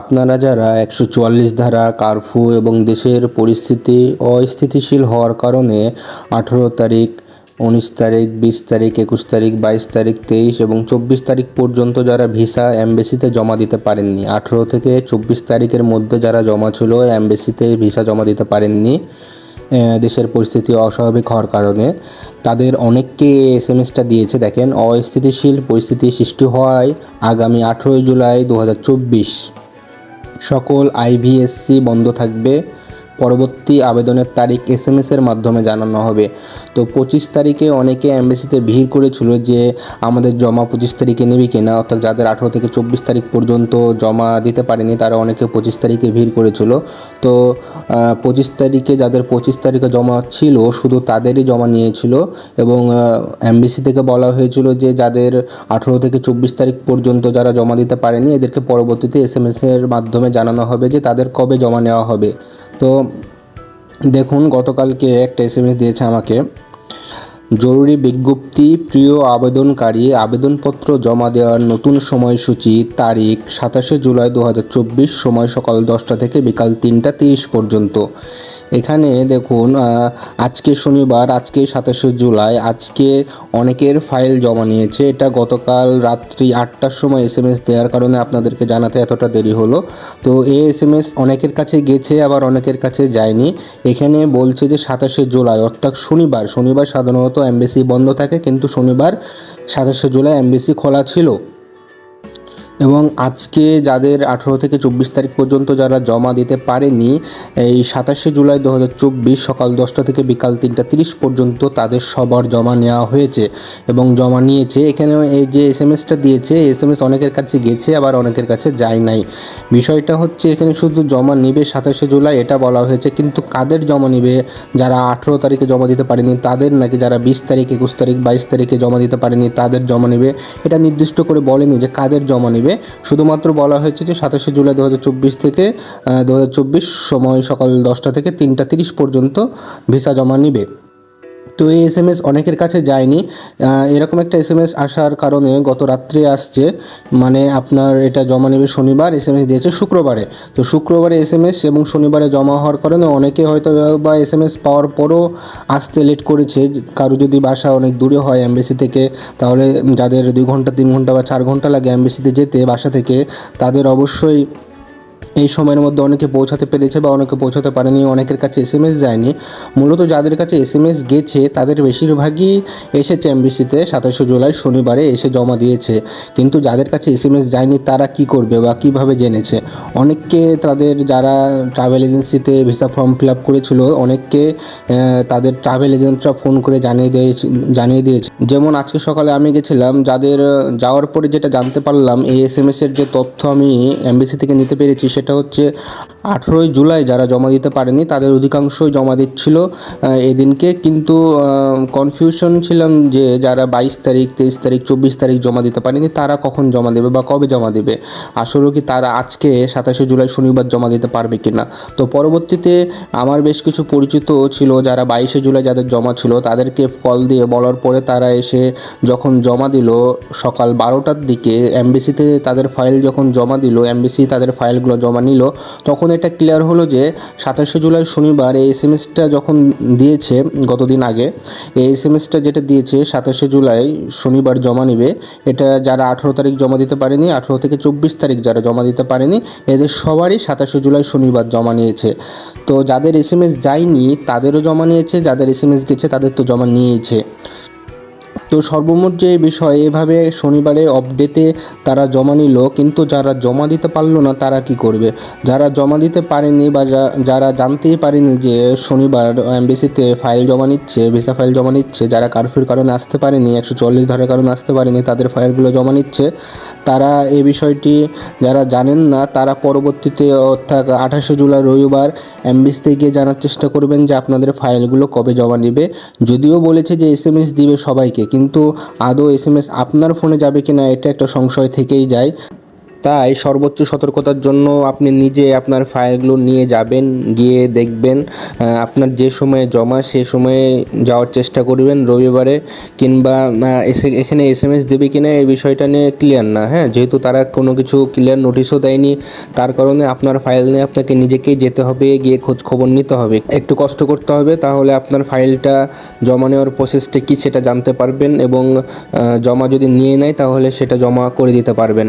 আপনারা যারা একশো চুয়াল্লিশ ধারা কারফিউ এবং দেশের পরিস্থিতি অস্থিতিশীল হওয়ার কারণে আঠেরো তারিখ, উনিশ তারিখ, বিশ তারিখ, একুশ তারিখ, বাইশ তারিখ, তেইশ এবং চব্বিশ তারিখ পর্যন্ত যারা ভিসা অ্যাম্বাসিতে জমা দিতে পারেননি, আঠেরো থেকে চব্বিশ তারিখের মধ্যে যারা জমা ছিল অ্যাম্বাসিতে ভিসা জমা দিতে পারেননি দেশের পরিস্থিতি অস্বাভাবিক হওয়ার কারণে, তাদের অনেককে এস এম এসটা দিয়েছে। দেখেন, অস্থিতিশীল পরিস্থিতি সৃষ্টি হওয়ায় আগামী আঠেরোই জুলাই দু হাজার চব্বিশ সকল আইভিএসসি বন্ধ থাকবে। পরবর্তী আবেদনের তারিখ এস এম এর মাধ্যমে জানানো হবে। তো পঁচিশ তারিখে অনেকে অ্যাম্বাসিতে ভিড় করেছিল যে আমাদের জমা পঁচিশ তারিখে নেবে কিনা, অর্থাৎ যাদের আঠেরো থেকে চব্বিশ তারিখ পর্যন্ত জমা দিতে পারেনি, তারা অনেকে পঁচিশ তারিখে ভিড় করেছিল। তো পঁচিশ তারিখে যাদের পঁচিশ তারিখে জমা ছিল, শুধু তাদেরই জমা নিয়েছিল এবং অ্যাম্বাসি থেকে বলা হয়েছিল যে যাদের আঠেরো থেকে চব্বিশ তারিখ পর্যন্ত যারা জমা দিতে পারেনি, এদেরকে পরবর্তীতে এস এম এর মাধ্যমে জানানো হবে যে তাদের কবে জমা নেওয়া হবে। তো দেখুন, গতকালকে একটা এস এম এস দিয়েছে আমাকে। জরুরি বিজ্ঞপ্তি, প্রিয় আবেদনকারী, আবেদনপত্র জমা দেওয়ার নতুন সময়সূচি, তারিখ সাতাশে জুলাই দু হাজার চব্বিশ, সময় সকাল দশটা থেকে বিকাল তিনটা তিরিশ পর্যন্ত। এখানে দেখুন আজকে শনিবার, আজকে সাতাশে জুলাই, আজকে অনেকের ফাইল জমা নিয়েছে। এটা গতকাল রাত্রি আটটার সময় এস এম এস দেওয়ার কারণে আপনাদেরকে জানাতে এতটা দেরি হলো। তো এই এস এম এস অনেকের কাছে গেছে, আবার অনেকের কাছে যায়নি। এখানে বলছে যে সাতাশে জুলাই, অর্থাৎ শনিবার। শনিবার সাধারণত এমবিসি বন্ধ থাকে, কিন্তু শনিবার সাতাশে জুলাই এমবিসি খোলা ছিল। এবং আজকে যাদের আঠেরো থেকে চব্বিশ তারিখ পর্যন্ত যারা জমা দিতে পারেনি, এই সাতাশে জুলাই দু হাজার চব্বিশ সকাল দশটা থেকে বিকাল তিনটা তিরিশ পর্যন্ত তাদের সবার জমা নেওয়া হয়েছে এবং জমা নিয়েছে। এখানে এই যে এস এম এসটা দিয়েছে এস এম এস অনেকের কাছে গেছে, আবার অনেকের কাছে যায় নাই। বিষয়টা হচ্ছে এখানে শুধু জমা নিবে সাতাশে জুলাই, এটা বলা হয়েছে, কিন্তু কাদের জমা নিবে? যারা আঠেরো তারিখে জমা দিতে পারেনি, তাদের নাকি যারা বিশ তারিখ, একুশ তারিখ, বাইশ তারিখে জমা দিতে পারেনি, তাদের জমা নেবে? এটা নির্দিষ্ট করে বলেনি যে কাদের জমা নেবে। শুধুমাত্র বলা হয়েছে যে সাতাশে জুলাই দু হাজার চব্বিশ থেকে দু হাজার চব্বিশ সময় সকাল দশটা থেকে তিনটা তিরিশ পর্যন্ত ভিসা জমা নিবে। তো এই এস এম এস অনেকের কাছে যায়নি। এরকম একটা এস এম এস আসার কারণে গত রাত্রে আসছে। মানে আপনার এটা জমা নেবে শনিবার এস এম এস দিয়েছে শুক্রবারে। তো শুক্রবারে এস এম এস এবং শনিবারে জমা হওয়ার কারণে অনেকে হয়তো বা এস এম এস পাওয়ার পরও আসতে লেট করেছে। কারও যদি বাসা অনেক দূরে হয় অ্যাম্বাসি থেকে, তাহলে যাদের দুই ঘণ্টা, তিন ঘণ্টা বা চার ঘণ্টা লাগে অ্যাম্বাসিতে যেতে বাসা থেকে, তাদের অবশ্যই এই সময়ের মধ্যে অনেকে পৌঁছাতে পেরেছে বা অনেকে পৌঁছাতে পারেনি, অনেকের কাছে এস এম এস যায়নি। মূলত যাদের কাছে এস এম এস গেছে, তাদের বেশিরভাগই এসেছে এমবিসিতে সাতাশে জুলাই শনিবারে এসে জমা দিয়েছে। কিন্তু যাদের কাছে এস এম এস যায়নি, তারা কি করবে বা কীভাবে জেনেছে? অনেককে তাদের যারা ট্রাভেল এজেন্সিতে ভিসা ফর্ম ফিল আপ করেছিল, অনেককে তাদের ট্রাভেল এজেন্টরা ফোন করে জানিয়ে দিয়েছে জানিয়ে দিয়েছে। যেমন আজকে সকালে আমি গেছিলাম, যাদের, যাওয়ার পরে যেটা জানতে পারলাম, এই এস এম এসের যে তথ্য আমি এমবিসি থেকে নিতে পেরেছি, সেটা হচ্ছে আঠেরোই জুলাই যারা জমা দিতে পারেনি, তাদের অধিকাংশই জমা দিচ্ছিল এদিনকে। কিন্তু কনফিউশন ছিলাম যে যারা বাইশ তারিখ, তেইশ তারিখ, চব্বিশ তারিখ জমা দিতে পারেনি, তারা কখন জমা দেবে বা কবে জমা দেবে? আসলে কি তারা আজকে, সাতাশে জুলাই শনিবার জমা দিতে পারবে কি না তো পরবর্তীতে আমার বেশ কিছু পরিচিত ছিল, যারা বাইশে জুলাই যাদের জমা ছিল, তাদেরকে কল দিয়ে বলার পরে তারা এসে যখন জমা দিল, সকাল বারোটার দিকে, এমবিসিতে তাদের ফাইল যখন জমা দিল, এমবিসি তাদের ফাইলগুলো জমা নিল, তখন এটা ক্লিয়ার হলো যে সাতাশে জুলাই শনিবার এই এস যখন দিয়েছে গতদিন আগে, এই এস যেটা দিয়েছে সাতাশে জুলাই শনিবার জমা নিবে, এটা যারা আঠেরো তারিখ জমা দিতে পারেনি, আঠেরো থেকে চব্বিশ তারিখ যারা জমা দিতে পারেনি, এদের সবারই সাতাশে জুলাই শনিবার জমা নিয়েছে। তো যাদের এস এম এস যায়নি তাদেরও জমা নিয়েছে, যাদের এস এম এস গেছে তাদের তো জমা নিয়েছে। তো সর্বমোট যে বিষয়, এভাবে শনিবারে অপডেটে তারা জমা নিল, কিন্তু যারা জমা দিতে পারল না, তারা কি করবে? যারা জমা দিতে পারেনি বা যারা জানতেই পারেনি যে শনিবার এমবিসিতে ফাইল জমা নিচ্ছে ভিসা ফাইল জমা নিচ্ছে, যারা কারফিউর কারণে আসতে পারেনি, একশো চল্লিশ ধারার কারণে আসতে পারেনি, তাদের ফাইলগুলো জমা নিচ্ছে, তারা এই বিষয়টি যারা জানেন না, তারা পরবর্তীতে অর্থাৎ আঠাশে জুলাই রবিবার এমবিস থেকে জানার চেষ্টা করবেন যে আপনাদের ফাইলগুলো কবে জমা নেবে। যদিও বলেছে যে এস দিবে সবাইকে, কিন্তু আদৌ এস এম এস আপনার ফোনে যাবে কি না এটা একটা সংশয় থেকেই যায়। তাই সর্বোচ্চ সতর্কতার জন্য আপনি নিজে আপনার ফাইলগুলো নিয়ে যাবেন, গিয়ে দেখবেন আপনার যে সময়ে জমা সে সময়ে যাওয়ার চেষ্টা করবেন রবিবারে কিংবা এসে এখানে এস এম এস দেবে কিনা এই বিষয়টা নিয়ে ক্লিয়ার না হ্যাঁ? যেহেতু তারা কোনো কিছু ক্লিয়ার নোটিশও দেয়নি, তার কারণে আপনার ফাইল নিয়ে আপনাকে নিজেকেই যেতে হবে, গিয়ে খোঁজ খবর নিতে হবে। একটু কষ্ট করতে হবে, তাহলে আপনার ফাইলটা জমা নেওয়ার প্রসেসটা কী সেটা জানতে পারবেন এবং জমা যদি নিয়ে নেয় তাহলে সেটা জমা করে দিতে পারবেন।